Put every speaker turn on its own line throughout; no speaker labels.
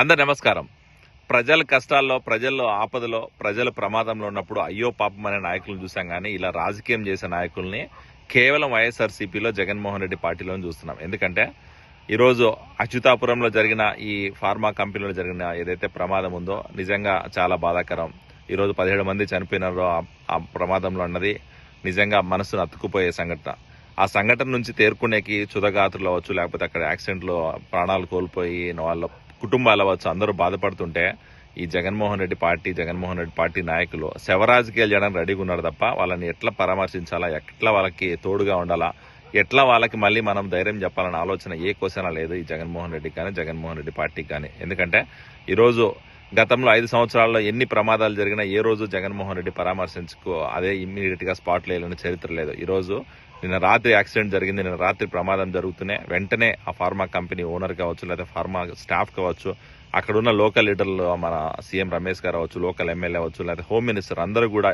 అందరు నమస్కారం. ప్రజల కష్టాల్లో ప్రజల్లో ఆపదలో ప్రజల ప్రమాదంలో ఉన్నప్పుడు అయ్యో పాపం అనే నాయకులను చూసాం కానీ ఇలా రాజకీయం చేసే నాయకుల్ని కేవలం వైఎస్ఆర్సీపీలో జగన్మోహన్ రెడ్డి పార్టీలో చూస్తున్నాం. ఎందుకంటే ఈరోజు అచ్యుతాపురంలో జరిగిన ఈ ఫార్మా కంపెనీలో జరిగిన ఏదైతే ప్రమాదం ఉందో నిజంగా చాలా బాధాకరం. ఈరోజు పదిహేడు మంది చనిపోయినారు ఆ- ప్రమాదంలో అన్నది నిజంగా మనసును అతుక్కుపోయే సంఘటన. ఆ సంఘటన నుంచి తేరుకునేకి చుదగాతులు అవ్వచ్చు లేకపోతే అక్కడ యాక్సిడెంట్లో ప్రాణాలు కోల్పోయి వాళ్ళ కుటుంబాలు అవ్వచ్చు అందరూ బాధపడుతుంటే ఈ జగన్మోహన్ రెడ్డి పార్టీ జగన్మోహన్ రెడ్డి పార్టీ నాయకులు శవరాజకీయాలు చేయడానికి రెడీగా ఉన్నారు తప్ప వాళ్ళని ఎట్లా పరామర్శించాలా ఎట్లా వాళ్ళకి తోడుగా ఉండాలా ఎట్లా వాళ్ళకి మళ్ళీ మనం ధైర్యం చెప్పాలన్న ఆలోచన ఏ కోసన లేదు ఈ జగన్మోహన్ రెడ్డి కానీ జగన్మోహన్ రెడ్డి పార్టీకి కానీ. ఎందుకంటే ఈరోజు గతంలో ఐదు సంవత్సరాల్లో ఎన్ని ప్రమాదాలు జరిగినా ఏ రోజు జగన్మోహన్ రెడ్డి పరామర్శించుకో అదే ఇమ్మీడియట్గా స్పాట్లో స్పాట్ లేని చరిత్ర లేదు. ఈరోజు నిన్న రాత్రి యాక్సిడెంట్ జరిగింది నిన్న రాత్రి ప్రమాదం జరుగుతూనే వెంటనే ఆ ఫార్మా కంపెనీ ఓనర్ కావచ్చు లేదా ఫార్మా స్టాఫ్ కావచ్చు అక్కడ ఉన్న లోకల్ లీడర్లు మన సీఎం రమేష్ గారు అవ్వచ్చు లోకల్ ఎమ్మెల్యే అవ్వచ్చు లేదా హోమ్ మినిస్టర్ అందరూ కూడా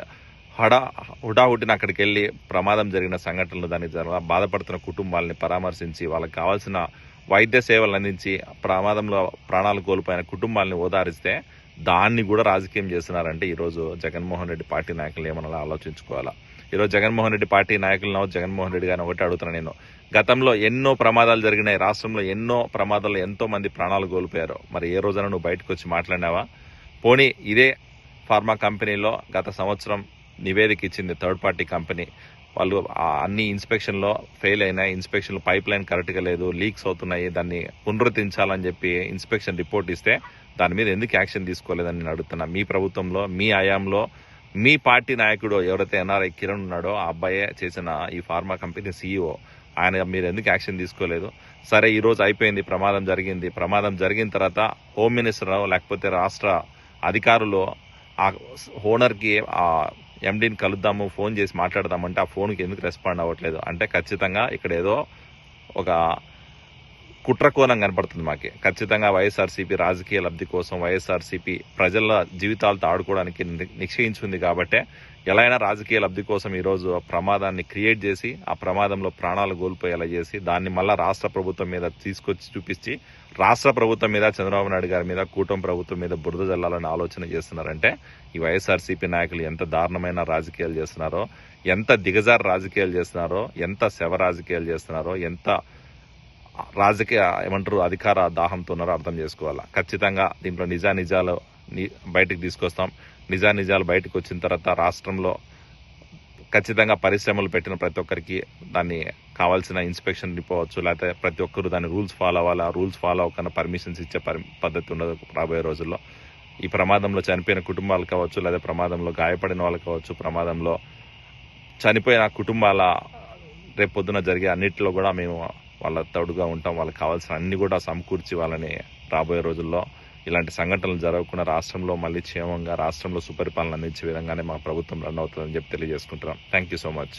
హడా హుటాహుటిన అక్కడికి వెళ్ళి ప్రమాదం జరిగిన సంఘటనలు దానికి బాధపడుతున్న కుటుంబాలని పరామర్శించి వాళ్ళకి కావాల్సిన వైద్య సేవలు అందించి ప్రమాదంలో ప్రాణాలు కోల్పోయిన కుటుంబాలని ఓదారిస్తే దాన్ని కూడా రాజకీయం చేస్తున్నారంటే ఈరోజు జగన్మోహన్ రెడ్డి పార్టీ నాయకులు ఏమన్నా ఆలోచించుకోవాలా. ఈరోజు జగన్మోహన్ రెడ్డి పార్టీ నాయకులను జగన్మోహన్ రెడ్డి గారిని ఒకటి అడుగుతున్నా నేను. గతంలో ఎన్నో ప్రమాదాలు జరిగినాయి. రాష్ట్రంలో ఎన్నో ప్రమాదాల్లో ఎంతో మంది ప్రాణాలు కోల్పోయారు. మరి ఏ రోజున నువ్వు బయటకు వచ్చి మాట్లాడినావా? పోనీ ఇదే ఫార్మా కంపెనీలో గత సంవత్సరం నివేదిక ఇచ్చింది థర్డ్ పార్టీ కంపెనీ. వాళ్ళు అన్ని ఇన్స్పెక్షన్లో ఫెయిల్ అయినాయి ఇన్స్పెక్షన్ పైప్ లైన్ కరెక్ట్గా లేదు లీక్స్ అవుతున్నాయి దాన్ని పునరుద్ధరించాలని చెప్పి ఇన్స్పెక్షన్ రిపోర్ట్ ఇస్తే దాని మీద ఎందుకు యాక్షన్ తీసుకోలేదని నేను అడుగుతున్నా. మీ ప్రభుత్వంలో మీ ఆయాంలో మీ పార్టీ నాయకుడు ఎవరైతే ఎన్ఆర్ఐ కిరణ్ ఉన్నాడో ఆ అబ్బాయే చేసిన ఈ ఫార్మా కంపెనీ సీఈఓ. ఆయన మీరు ఎందుకు యాక్షన్ తీసుకోలేదు? సరే ఈరోజు అయిపోయింది ప్రమాదం జరిగింది. ప్రమాదం జరిగిన తర్వాత హోమ్ మినిస్టర్ లేకపోతే రాష్ట్ర అధికారులు ఆ ఓనర్కి ఆ ఎండీని కలుద్దాము ఫోన్ చేసి మాట్లాడదామంటే ఆ ఫోన్కి ఎందుకు రెస్పాండ్ అవ్వట్లేదు? అంటే ఖచ్చితంగా ఇక్కడ ఏదో ఒక కుట్రకోణం కనపడుతుంది మాకి. ఖచ్చితంగా వైఎస్ఆర్సీపీ రాజకీయ లబ్ధి కోసం వైఎస్ఆర్సీపీ ప్రజల జీవితాలతో ఆడుకోవడానికి ని- నిశ్చయించుకుంది కాబట్టే ఎలా అయినా రాజకీయ లబ్ధి కోసం ఈరోజు ఆ ప్రమాదాన్ని క్రియేట్ చేసి ఆ ప్రమాదంలో ప్రాణాలు కోల్పోయేలా చేసి దాన్ని మళ్ళా రాష్ట్ర ప్రభుత్వం మీద తీసుకొచ్చి చూపించి రాష్ట్ర ప్రభుత్వం మీద చంద్రబాబు నాయుడు గారి మీద కూటమి ప్రభుత్వం మీద బురద జల్లాలని ఆలోచన చేస్తున్నారంటే ఈ వైఎస్ఆర్సీపీ నాయకులు ఎంత దారుణమైన రాజకీయాలు చేస్తున్నారో ఎంత దిగజారు రాజకీయాలు చేస్తున్నారో ఎంత శవ రాజకీయాలు చేస్తున్నారో ఎంత రాజకీయ ఏమంటారు అధికార దాహంతో ఉన్నారో అర్థం చేసుకోవాలా? ఖచ్చితంగా దీంట్లో నిజా నిజాలు బయటకు తీసుకొస్తాం. నిజా నిజాలు బయటకు వచ్చిన తర్వాత రాష్ట్రంలో ఖచ్చితంగా పరిశ్రమలు పెట్టిన ప్రతి ఒక్కరికి దాన్ని కావాల్సిన ఇన్స్పెక్షన్ ఇవ్వచ్చు లేకపోతే ప్రతి ఒక్కరు దాని రూల్స్ ఫాలో అవ్వాలి? ఆ రూల్స్ ఫాలో అవ్వకుండా పర్మిషన్స్ ఇచ్చే పద్ధతి ఉండదు రాబోయే రోజుల్లో. ఈ ప్రమాదంలో చనిపోయిన కుటుంబాలు కావచ్చు లేదా ప్రమాదంలో గాయపడిన వాళ్ళు కావచ్చు ప్రమాదంలో చనిపోయిన కుటుంబాల రేపొద్దున జరిగే అన్నిటిలో కూడా మేము వాళ్ళ తోడుగా ఉంటాం వాళ్ళకి కావాల్సిన అన్ని కూడా సమకూర్చి వాళ్ళని రాబోయే రోజుల్లో ఇలాంటి సంఘటనలు జరగకుండా రాష్ట్రంలో మళ్ళీ క్షేమంగా రాష్ట్రంలో సుపరిపాలన అందించే విధంగానే మా ప్రభుత్వం రన్ అవుతుందని చెప్పి తెలియజేసుకుంటున్నాం. Thank you so much